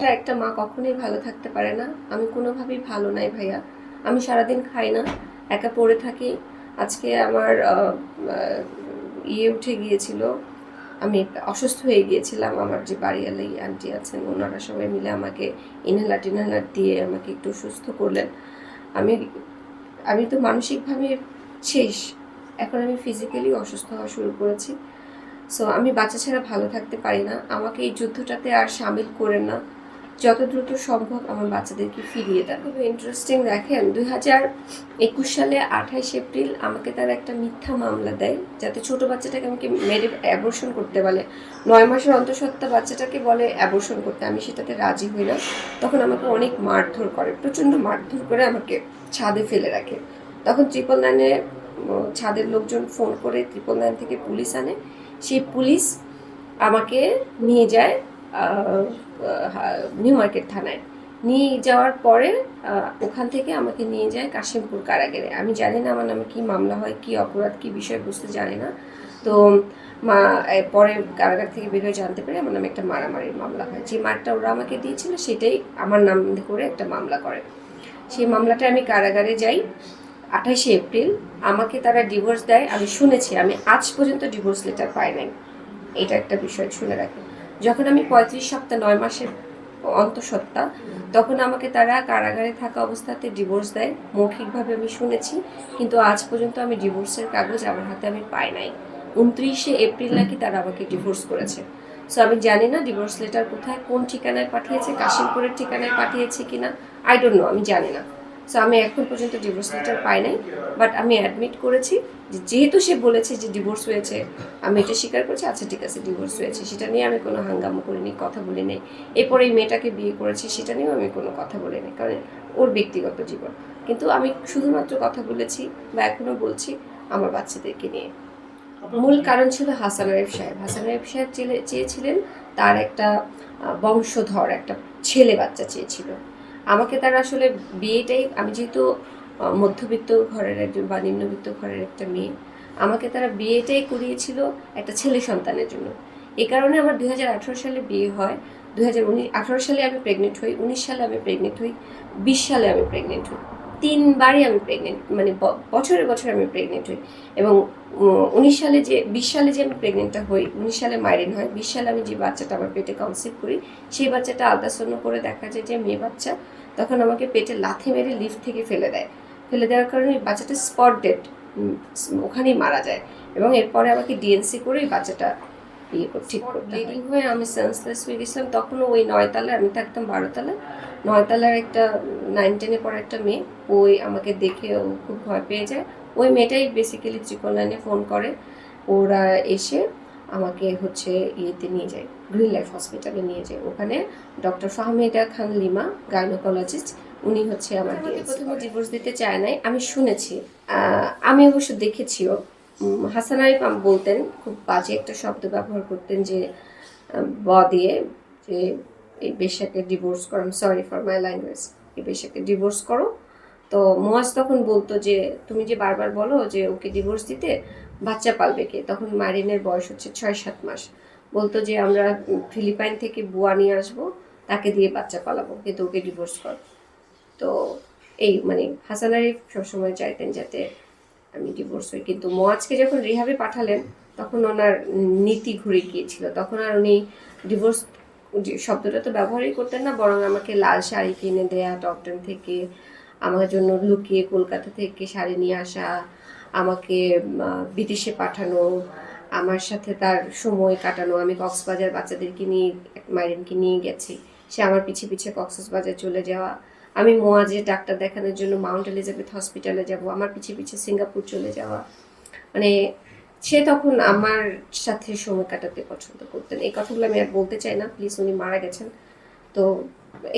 একটা মা কখনোই ভালো থাকতে পারে না। আমি কোনোভাবেই ভালো নাই ভাইয়া। আমি সারাদিন খাই না, একা পড়ে থাকি। আজকে আমার ইয়ে উঠে গিয়েছিল। আমি অসুস্থ হয়ে গিয়েছিলাম। আমার যে বাড়িওয়ালাই আন্টি আছেন, ওনারা সবাই মিলে আমাকে ইনহেলার টিনহেলার দিয়ে আমাকে একটু সুস্থ করলেন। আমি আমি তো মানসিকভাবে শেষ। এখন আমি ফিজিক্যালি অসুস্থ হওয়া শুরু করেছি। সো আমি বাচ্চা ছাড়া ভালো থাকতে পারি না। আমাকে এই যুদ্ধটাতে আর সামিল করেন না। যত দ্রুত সম্ভব আমার বাচ্চাদেরকে ফিরিয়ে দেন। খুব ইন্টারেস্টিং দেখেন দুই হাজার একুশ সালে আঠাইশ এপ্রিল আমাকে তার একটা মিথ্যা মামলা দেয়, যাতে ছোট বাচ্চাটাকে আমাকে মেরে অ্যাবর্শন করতে বলে। নয় মাসের অন্তঃসত্ত্বা বাচ্চাটাকে বলে অ্যাবর্শন করতে, আমি সেটাতে রাজি হই না। তখন আমাকে অনেক মারধর করে, প্রচণ্ড মারধর করে আমাকে ছাদে ফেলে রাখে। তখন ট্রিপল নাইনে ছাদের লোকজন ফোন করে ট্রিপল নাইন থেকে পুলিশ আনে। সেই পুলিশ আমাকে নিয়ে যায় নিউ মার্কেট থানায়। নিয়ে যাওয়ার পরে ওখান থেকে আমাকে নিয়ে যায় কাশিমপুর কারাগারে। আমি জানি না আমার নামে কী মামলা হয়, কি অপরাধ, কি বিষয় বুঝতে জানি না। তো, মা পরে কারাগার থেকে বের হয়ে জানতে পেরে আমার নামে একটা মারামারির মামলা হয়। যে মারটা ওরা আমাকে দিয়েছিল, সেটাই আমার নাম করে একটা মামলা করে। সেই মামলাটা আমি কারাগারে যাই। আঠাশে এপ্রিল, আমাকে তারা ডিভোর্স দেয়। আমি শুনেছি, আমি আজ পর্যন্ত ডিভোর্স লেটার পাই নাই। এটা একটা বিষয় শুনে রাখি। যখন আমি পঁয়ত্রিশ সপ্তাহ, নয় মাসের অন্তঃসত্ত্বা, তখন আমাকে তারা কারাগারে থাকা অবস্থাতে ডিভোর্স দেয়। মৌখিকভাবে আমি শুনেছি, কিন্তু আজ পর্যন্ত আমি ডিভোর্সের কাগজ আমার হাতে আমি পাই নাই। উনত্রিশে এপ্রিল নাকি তারা আমাকে ডিভোর্স করেছে। সো আমি জানি না ডিভোর্স লেটার কোথায়, কোন ঠিকানায় পাঠিয়েছে, কাশিমপুরের ঠিকানায় পাঠিয়েছে কিনা আই ডোন্ট নো আমি জানি না। সো আমি এখন পর্যন্ত ডিভোর্স লেটার পাই নাই বাট আমি অ্যাডমিট করেছি যে যেহেতু সে বলেছে যে ডিভোর্স হয়েছে, আমি এটা স্বীকার করছি আচ্ছা ঠিক আছে ডিভোর্স হয়েছে। সেটা নিয়ে আমি কোনো হাঙ্গামা করিনি, কথা বলিনি এরপরে এই মেয়েটাকে বিয়ে করেছি, সেটা নিয়েও আমি কোনো কথা বলিনি কারণ ওর ব্যক্তিগত জীবন। কিন্তু আমি শুধুমাত্র কথা বলেছি বা এখনও বলছি আমার বাচ্চাদেরকে নিয়ে। মূল কারণ ছিল হাসান আরিফ সাহেব। হাসান আরিফ সাহেব চেয়েছিলেন তার একটা বংশধর, একটা ছেলে বাচ্চা চেয়েছিল। আমাকে তারা আসলে বিয়েটাই, আমি যেহেতু মধ্যবিত্ত ঘরের একজন বা নিম্নবিত্ত ঘরের একটা মেয়ে, আমাকে তারা বিয়েটাই করিয়েছিল একটা ছেলে সন্তানের জন্য। এ কারণে আমার দুই হাজার আঠেরো সালে বিয়ে হয় দু হাজার সালে আমি প্রেগনেন্ট হই, উনিশ সালে আমি প্রেগনেন্ট হই, বিশ সালে আমি প্রেগনেন্ট হই। তিনবারই আমি প্রেগনেন্ট মানে বছরে বছরে আমি প্রেগনেন্ট হই। এবং উনিশ সালে যে, বিশ সালে যে আমি প্রেগনেন্টটা হই, উনিশ সালে মাইরেন হয়, বিশ সালে আমি যে বাচ্চাটা আমার পেটে কনসিভ করি, সেই বাচ্চাটা আলট্রাসাউন্ড করে দেখা যায় যে মেয়ে বাচ্চা তখন আমাকে পেটে লাথি মেরে লিফট থেকে ফেলে দেয়। ফেলে দেওয়ার কারণে বাচ্চাটা স্পট ডেড ওখানেই মারা যায়। এবং এরপরে আমাকে ডিএনসি করে বাচ্চাটা ইয়ে ঠিক করতে হয়ে। আমি সেন্সলেস হয়ে গেছিলাম তখনও ওই নয়তলায় আমি থাকতাম বারোতলায় নয়তলার একটা নাইন টেনে পড়া একটা মেয়ে ওই আমাকে দেখে ও খুব ভয় পেয়ে যায়। ওই মেয়েটাই বেসিক্যালি ত্রিকোণ লাইনে ফোন করে ওরা এসে আমাকে হচ্ছে ইয়েতে নিয়ে যায় গ্রিন লাইফ হসপিটালে নিয়ে যায়। ওখানে ডক্টর ফাহমিদা খান লিমা গাইনোকোলজিস্ট উনি হচ্ছে আমার প্রথমে ডিভোর্স দিতে চায় নাই আমি শুনেছি আমি অবশ্য দেখেছিও হাসান আরিফ বলতেন, খুব বাজে একটা শব্দ ব্যবহার করতেন যে ব দিয়ে যে, এই বেশাকে ডিভোর্স করো সরি ফর মাই ল্যাঙ্গুয়েজ এই বেশাকে ডিভোর্স করো। তো মোয়াজ তখন বলতো যে, তুমি যে বারবার বলো যে, ওকে ডিভোর্স দিতে, বাচ্চা পালবে কে? তখন মারিনের বয়স হচ্ছে ছয় সাত মাস। বলতো যে, আমরা ফিলিপাইন থেকে বুয়া নিয়ে আসব, তাকে দিয়ে বাচ্চা পালাবো, কিন্তু ওকে ডিভোর্স কর। তো এই মানে হাসান আরিফ সবসময় চাইতেন যাতে আমি ডিভোর্স হই। কিন্তু মোয়াজকে যখন রিহাবে পাঠালেন, তখন ওনার নীতি ঘুরে গিয়েছিল। তখন আর উনি ডিভোর্স শব্দটা তো ব্যবহারই করতেন না, বরং আমাকে লাল শাড়ি কিনে দেয়া, টপটন থেকে আমার জন্য লুকিয়ে কলকাতা থেকে শাড়ি নিয়ে আসা, আমাকে বিদেশে পাঠানো, আমার সাথে তার সময় কাটানো, আমি কক্সবাজার বাচ্চাদেরকে নিয়ে, মাইরিনকে নিয়ে গেছি। সে আমার পিছে পিছে কক্সবাজার চলে যাওয়া আমি মোয়াজে ডাক্তার দেখানোর জন্য মাউন্ট এলিজাবেথ হসপিটালে যাব, আমার পিছে পিছে সিঙ্গাপুর চলে যাওয়া। মানে সে তখন আমার সাথে সময় কাটাতে পছন্দ করতেন। এই কথাগুলো আমি আর বলতে চাই না, প্লিজ উনি মারা গেছেন। তো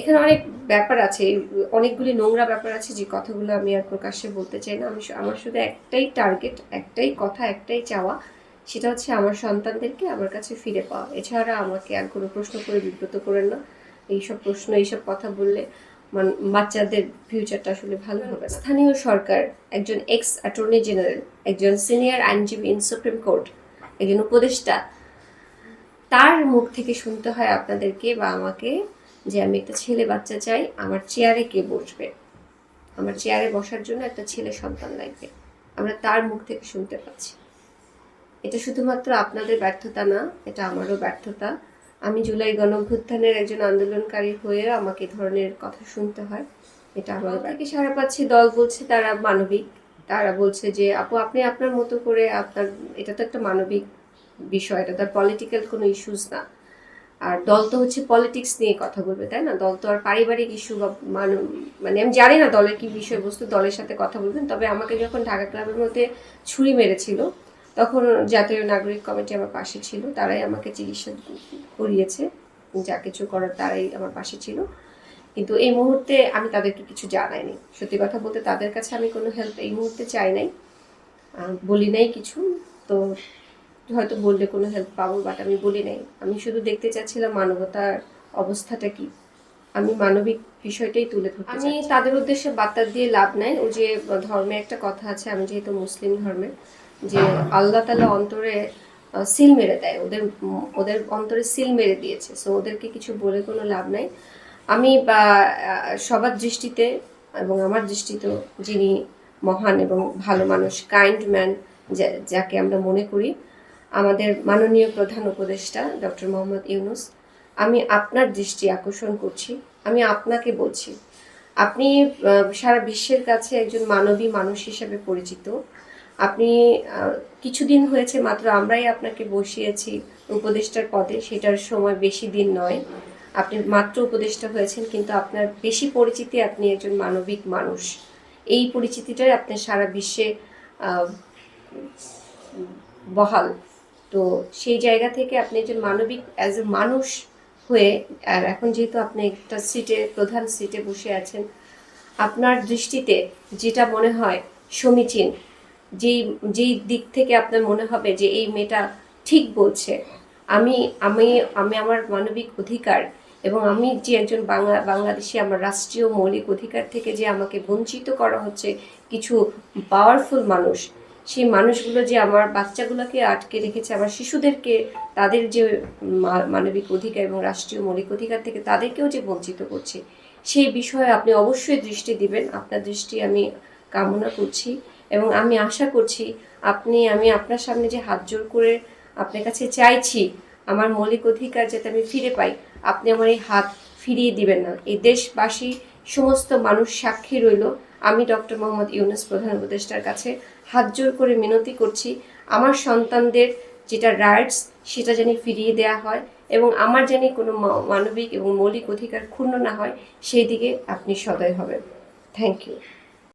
এখানে অনেক ব্যাপার আছে, অনেকগুলি নোংরা ব্যাপার আছে, যে কথাগুলো আমি আর প্রকাশ্যে বলতে চাই না। আমি আমার শুধু একটাই টার্গেট একটাই কথা, একটাই চাওয়া, সেটা হচ্ছে আমার সন্তানদেরকে আমার কাছে ফিরে পাওয়া। এছাড়া আমাকে আর কোনো প্রশ্ন করে বিব্রত করেন না। এইসব প্রশ্ন, এইসব কথা বললে বাচ্চাদের ফিউচারটা আসলে ভালো হবে স্থানীয় সরকার একজন এক্স অ্যাটর্নি জেনারেল একজন সিনিয়র আইনজীবী ইন সুপ্রিম কোর্ট একজন উপদেষ্টা, তার মুখ থেকে শুনতে হয় আপনাদেরকে বা আমাকে যে আমি একটা ছেলে বাচ্চা চাই, আমার চেয়ারে কে বসবে? আমার চেয়ারে বসার জন্য একটা ছেলে সন্তান লাগবে। আমরা তার মুখ থেকে শুনতে পাচ্ছি। এটা শুধুমাত্র আপনাদের ব্যর্থতা না, এটা আমারও ব্যর্থতা। আমি জুলাই গণঅভ্যুত্থানের একজন আন্দোলনকারী হয়ে আমাকে ধরনের কথা শুনতে হয়। এটা আমার থেকে সারা পাচ্ছি? দল বলছে তারা মানবিক। তারা বলছে যে, আপু, আপনি আপনার মতো করে আপনার, এটা তো একটা মানবিক বিষয়, এটা তার পলিটিক্যাল কোনো ইস্যুস না। আর দল তো হচ্ছে পলিটিক্স নিয়ে কথা বলবে, তাই না? দল তো আর পারিবারিক ইস্যু বা মানু মানে আমি জানি না দলের কি বিষয়বস্তু, দলের সাথে কথা বলবেন। তবে আমাকে যখন ঢাকা ক্লাবের মধ্যে ছুরি মেরেছিল তখন জাতীয় নাগরিক কমিটি আমার পাশে ছিল তারাই আমাকে চিকিৎসা করিয়েছে। যা কিছু করার তারাই আমার পাশে ছিল। কিন্তু এই মুহূর্তে আমি তাদেরকে কিছু জানাইনি। সত্যি কথা বলতে তাদের কাছে আমি কোনো হেল্প এই মুহূর্তে চাই নাই। বলি নাই কিছু। তো হয়তো বললে কোনো হেল্প পাবো বাট আমি বলি নাই। আমি শুধু দেখতে চাচ্ছিলাম মানবতার অবস্থাটা কি। আমি মানবিক বিষয়টাই তুলে ধরতে আমি তাদের উদ্দেশ্যে বার্তা দিয়ে লাভ নাই। ও যে ধর্মে একটা কথা আছে আমি যেহেতু মুসলিম ধর্মের যে আল্লাহ তালা অন্তরে সিল মেরে দেয়। ওদের ওদের অন্তরে সিল মেরে দিয়েছে। সো ওদেরকে কিছু বলে কোনো লাভ নাই। আমি, বা সবার দৃষ্টিতে এবং আমার দৃষ্টিতেও যিনি মহান এবং ভালো মানুষ কাইন্ড ম্যান যাকে আমরা মনে করি, আমাদের মাননীয় প্রধান উপদেষ্টা ডক্টর মোহাম্মদ ইউনুস, আমি আপনার দৃষ্টি আকর্ষণ করছি। আমি আপনাকে বলছি, আপনি সারা বিশ্বের কাছে একজন মানবী মানুষ হিসেবে পরিচিত। আপনি কিছুদিন হয়েছে মাত্র আমরাই আপনাকে বসিয়েছি উপদেষ্টার পদে, সেটার সময় বেশি দিন নয়। আপনি মাত্র উপদেষ্টা হয়েছেন, কিন্তু আপনার বেশি পরিচিতি আপনি একজন মানবিক মানুষ। এই পরিচিতিটাই আপনার সারা বিশ্বে বহাল। তো সেই জায়গা থেকে আপনি একজন মানবিক অ্যাজ এ মানুষ হয়ে, আর এখন যেহেতু আপনি একটা সিটে, প্রধান সিটে বসে আছেন, আপনার দৃষ্টিতে যেটা মনে হয় সমীচীন যেই যেই দিক থেকে আপনার মনে হবে যে এই মেয়েটা ঠিক বলছে, আমি আমি আমি আমার মানবিক অধিকার এবং আমি যে একজন বাংলা, বাংলাদেশি, আমার রাষ্ট্রীয় মৌলিক অধিকার থেকে যে আমাকে বঞ্চিত করা হচ্ছে, কিছু পাওয়ারফুল মানুষ, সেই মানুষগুলো যে আমার বাচ্চাগুলোকে আটকে রেখেছে, আমার শিশুদেরকে, তাদের যে মানবিক অধিকার এবং রাষ্ট্রীয় মৌলিক অধিকার থেকে তাদেরকেও যে বঞ্চিত করছে, সেই বিষয়ে আপনি অবশ্যই দৃষ্টি দিবেন। আপনার দৃষ্টি আমি কামনা করছি। এবং আমি আশা করছি আপনি, আমি আপনার সামনে যে হাত জোর করে আপনার কাছে চাইছি, আমার মৌলিক অধিকার যাতে আমি ফিরে পাই, আপনি আমার এই হাত ফিরিয়ে দিবেন না। এই দেশবাসী, সমস্ত মানুষ সাক্ষী রইল। আমি ডক্টর মোহাম্মদ ইউনুস, প্রধান উপদেষ্টার কাছে হাত জোর করে মিনতি করছি, আমার সন্তানদের যেটা রাইটস সেটা যেন ফিরিয়ে দেওয়া হয় এবং আমার যেন কোনো মানবিক এবং মৌলিক অধিকার ক্ষুণ্ণ না হয়, সেই দিকে আপনি সদয় হবেন। Thank you